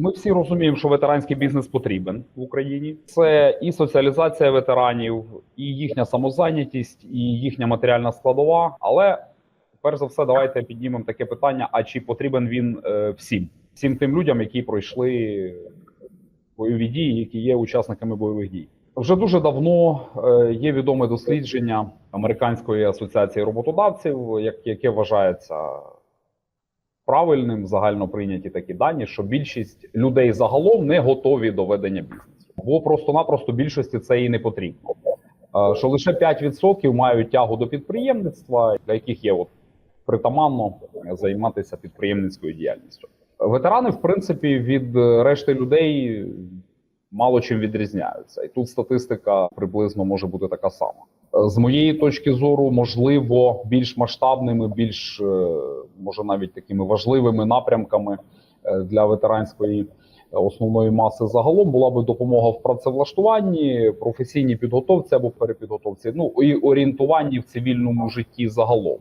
Ми всі розуміємо, що ветеранський бізнес потрібен в Україні. Це і соціалізація ветеранів, і їхня самозайнятість, і їхня матеріальна складова. Але перш за все, давайте піднімемо таке питання: а чи потрібен він е, всім? Всім тим людям, які пройшли бойові дії, які є учасниками бойових дій. Вже дуже давно е, є відоме дослідження Американської асоціації роботодавців, як- яке вважається правильним, загально прийняті такі дані, що більшість людей загалом не готові до ведення бізнесу, бо просто-напросто більшості це і не потрібно. Що лише 5% мають тягу до підприємництва, для яких є от притаманно займатися підприємницькою діяльністю. Ветерани, в принципі, від решти людей мало чим відрізняються, і тут статистика приблизно може бути така сама. З моєї точки зору, можливо, більш масштабними, більш е, може навіть такими важливими напрямками е, для ветеранської основної маси загалом була би допомога в працевлаштуванні, професійній підготовці або перепідготовці, ну і орієнтуванні в цивільному житті загалом.